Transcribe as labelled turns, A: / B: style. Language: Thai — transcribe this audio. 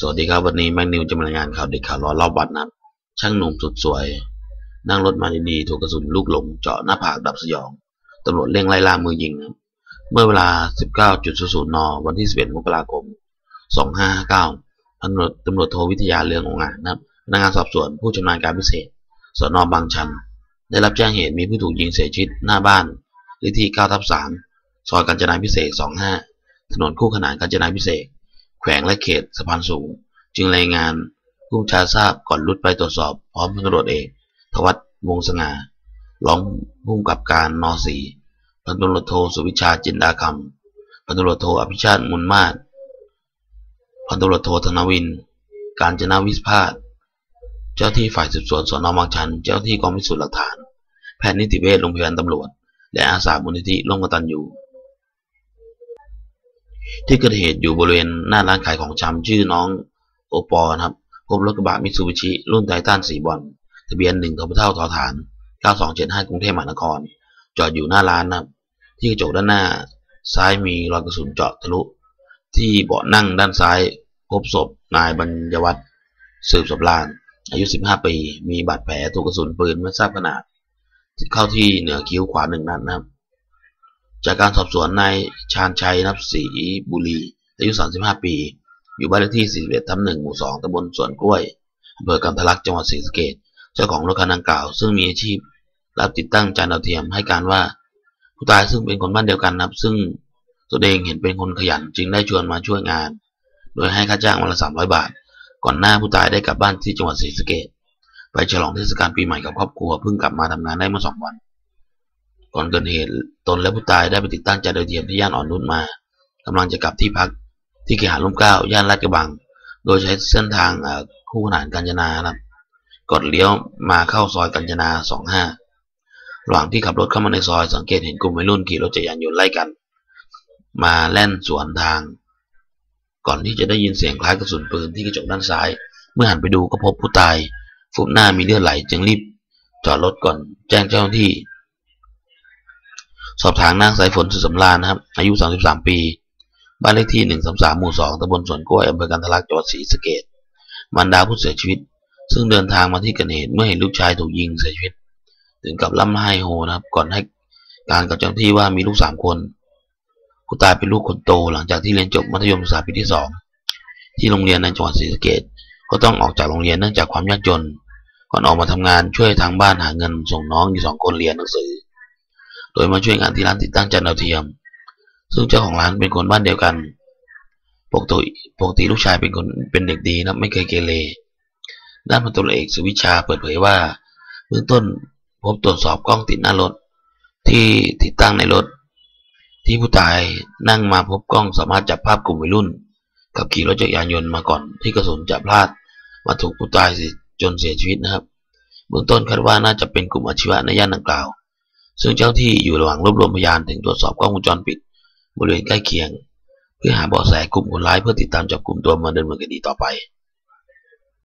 A: สวัสดีครับวันนี้แม็กนิวจะมารายงานข่าวเด็กข่าวร้อนรอบวัดนะครับช่างหนุ่มสุดสวย นั่งรถมาดีๆถูกกระสุนลูกหลงเจาะหน้าผากดับสยองตำรวจเร่งไล่ล่ามือยิงนะเมื่อเวลา 19.00น วันที่ 11 มกราคม 2559ตำรวจตำรวจโทวิทยาเรืององอาจนะครับพนักงานสอบสวนผู้ชำนาญการพิเศษสนบางชัน ได้รับแจ้งเหตุมีผู้ถูกยิงเสียชีวิตหน้าบ้านเลขที่9ทับ3ซอยกาญจนาพิเศษ 25 ถนนคู่ขนานกาญจนาพิเศษ ขวงและเขตสะพานสูง จึงรายงานผู้ชาทราบก่อนรุดไปตรวจสอบ พร้อมพันตำรวจเอกทวัตวงสง่ารองผู้กำกับการนสีพันตำรวจโทสุวิชาจินดาคำพันตำรวจโทอภิชาติมุนมาศพันตำรวจโทธนวิน การจนาวิสพาสเจ้าที่ฝ่ายสืบสวนสนบางชัน เจ้าที่กองพิสูจน์หลักฐาน แพทย์นิติเวชโรงพยาบาลตำรวจ และอาสามูลนิธิร่วมกตันอยู่ ที่เกิดเหตุอยู่บริเวณหน้าร้านขายของชำชื่อน้องโอปอนะครับพบรถกระบะมิตซูบิชิรุ่นไททันสีบอลทะเบียนหนึ่งทบเท่าทอฐาน 9275 กรุงเทพมหานคร จอดอยู่หน้าร้านนะครับที่กระจกด้านหน้า ซ้ายมีรอยกระสุนเจาะทะลุ ที่เบาะนั่งด้านซ้าย พบศพนายบรรยวัฒน์สืบสำราญอายุ 15 ปี มีบาดแผลถูกกระสุนปืนไม่ทราบขนาดเข้าที่เหนือคิ้วขวาหนึ่งนัดนะครับ จากการสอบสวนนายชาญชัยนับศรีบุรีอายุ 35 ปี อยู่บ้านเลขที่ 41 ทับ1หมู่ 2ตำบลสวนกล้วยอำเภอกันทะลักจังหวัดศรีสะเกษเจ้าของรถคันดังกล่าว ซึ่งมีอาชีพรับติดตั้งจานดาวเทียมให้การว่า ผู้ตายซึ่งเป็นคนบ้านเดียวกันนับ ซึ่งตัวเองเห็นเป็นคนขยันจึงได้ชวนมาช่วยงาน โดยให้ค่าจ้างวันละ 300 บาท ก่อนหน้าผู้ตายได้กลับบ้านที่จังหวัดศรีสะเกษไปฉลองเทศกาลปีใหม่กับครอบครัวเพิ่งกลับมาทำงานได้เมื่อสองวัน ก่อนเกิดเหตุตนและผู้ตายได้ไปติดตั้งจานดาวเทียมที่ย่านอ่อนนุชมากำลังจะกลับที่พักที่เขหาร่มเกล้าย่านลาดกระบัง โดยใช้เส้นทางคู่ขนานกาญจนาครับกดเลี้ยวมาเข้าซอยกัญจนา25ระหว่างที่ขับรถเข้ามาในซอยสังเกตเห็นกลุ่มวัยรุ่นขี่รถจักรยานยนต์ไล่กัน มาแล่นสวนทาง ก่อนที่จะได้ยินเสียงคล้ายกระสุนปืนที่กระจกด้านซ้าย เมื่อหันไปดูก็พบผู้ตาย ฟุบหน้ามีเลือดไหลจึงรีบจอดรถก่อนแจ้งเจ้าหน้าที่ สอบถามนางสายฝนสุสำราญนะครับ อายุ 33 ปี บ้านเลขที่ 133 หมู่ 2ตำบลสวนกล้วยอำเภอกันทลักจังหวัดศรีสะเกษมารดาผู้เสียชีวิต ซึ่งเดินทางมาที่เกิดเหตุเมื่อเห็นลูกชายถูกยิงเสียชีวิต ถึงกับล่ำไห้โฮนะครับ ก่อนให้การกับเจ้าหน้าที่ว่ามีลูกสามคน ผู้ตายเป็นลูกคนโตหลังจากที่เรียนจบมัธยมศึกษาปีที่สองที่โรงเรียนในจังหวัดศรีสะเกษก็ต้องออกจากโรงเรียนเนื่องจากความยากจน ก่อนออกมาทำงานช่วยทางบ้านหาเงินส่งน้องอยู่สองคนเรียนหนังสือ โดยมาช่วยงานที่ร้านติดตั้งจานดาวเทียม ซึ่งเจ้าของร้านเป็นคนบ้านเดียวกัน ปกติปกติลูกชายเป็นคนเป็นเด็กดีนะไม่เคยเกเร ด้านพันตำรวจเอกสุวิชาเปิดเผยว่าเบื้องต้นพบตรวจสอบกล้องติดหน้ารถ ที่ติดตั้งในรถ ที่ผู้ตายนั่งมาพบกล้องสามารถจับภาพกลุ่มวัยรุ่นขับขี่รถจักรยานยนต์มาก่อนที่กระสุนจะพลาดมาถูกผู้ตายจนเสียชีวิตนะครับ เบื้องต้นคาดว่าน่าจะเป็นกลุ่มอาชีวะในย่านดังกล่าว ซึ่งเจ้าที่อยู่ระหว่างรวบรวมพยานถึงตรวจสอบกล้องวงจรปิด บริเวณใกล้เคียง เพื่อหาเบาะแสกลุ่มคนร้ายเพื่อติดตามจับกลุ่มตัวมาดำเนินคดีต่อไป